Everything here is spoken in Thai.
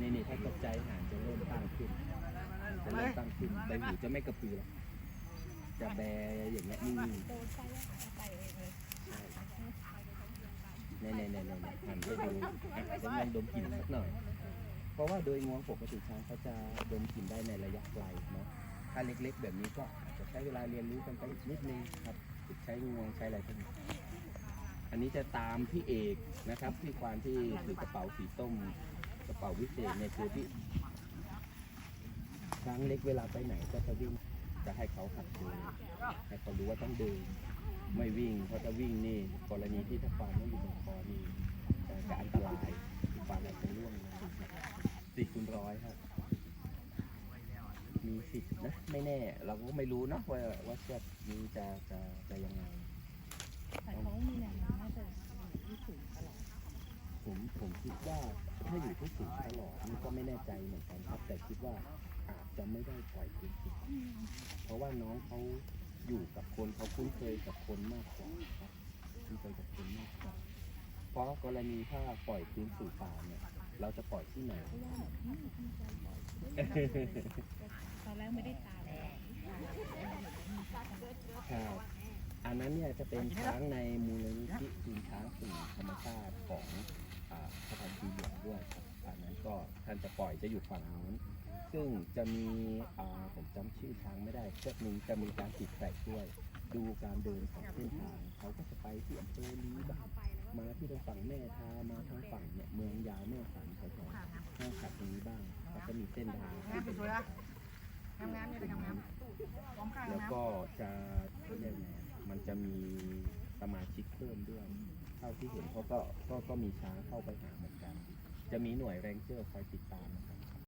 นี่นี่ถ้าตกใจหางจะเริ่มตั้งขึ้นจะเริ่มตั้งขึ้นใบหูจะไม่กระพือหรอกจะแบอย่างเงี้ยนิ่งโดนไปแล้วหาไปเองเลยๆในในในในหันไปดูอะจะลองดมกลิ่นสักหน่อย เพราะว่าโดยงวงปกติช้างเขาจะดมกลิ่นได้ในระยะไกลเนาะถ้าเล็กๆ แบบนี้ก็อาจจะใช้เวลาเรียนรู้กันไปอีกนิดนึงครับฝึกใช้งวงใช้อะไรพวกนี้ อันนี้จะตามพี่เอกนะครับพี่ควานที่ถือกระเป๋าสีส้มกระเป๋าวิเศษเนี่ยคือพี่ช้างเล็กเวลาไปไหนก็จะวิ่งจะให้เขาหัดเดินให้เขารู้ว่าต้องเดินไม่วิ่งเพราะจะวิ่งนี่กรณีที่ถ้าควานไม่อยู่บนคอนี่จะอันตรายควานอาจจะร่วงนะสี่คูณร้อยครับมีสิทธิ์นะไม่แน่ เราก็ไม่รู้เนะว่าว่าเชือกนี้จะจะจะยังไงต่เขามีแนวโน้มว่าจะอยู่ที่สูงตลอด ผมผม คิดว่าถ้าอยู่ที่สูงตลอดนี่ก็ไม่แน่ใจเหมือนกันครับ แต่คิดว่าอาจจะไม่ได้ปล่อยคืนสิเพราะว่าน้องเขาอยู่กับคนเขาคุ้นเคยกับคนมากกว่าครับคุ้นเคยกับคนมากกว่าเพราะกรณีถ้าปล่อยคืนสู่ป่าเนี่ย เราจะปล่อยที่ไหนเพราะว่าแบบอืมมีใจปล่อยตอนแรกไม่ได้ตามเลยครับอันนั้นเนี่ยจะเป็นช้างในมูลนิธิคืนช้างสู่ ก็ท่านจะปล่อยจะอยู่ฝั่งนู้นซึ่งจะมีผมจำชื่อช้างไม่ได้เชือกหนึ่งจะมีการติดแตกด้วย ดูการเดินของเส้นทางเขาก็จะไปที่อำเภอลีบ้างมาที่ทางฝั่งแม่ทามาทางฝั่งเนี่ยเมืองยาวแม่สันแถวๆห้างขัดตรงนี้บ้างเขาก็มีเส้นทางที่เป็นทำงานเนี่ยไปทำงานพร้อมข้างแล้วก็จะเรียกไงมันจะมีสมาชิกเพิ่มด้วย เท่าที่เห็นเขาก็ก็ก็มีช้างเข้าไปหาเหมือนกัน จะมีหน่วยแรงเจอร์คอยติดตามนะครับ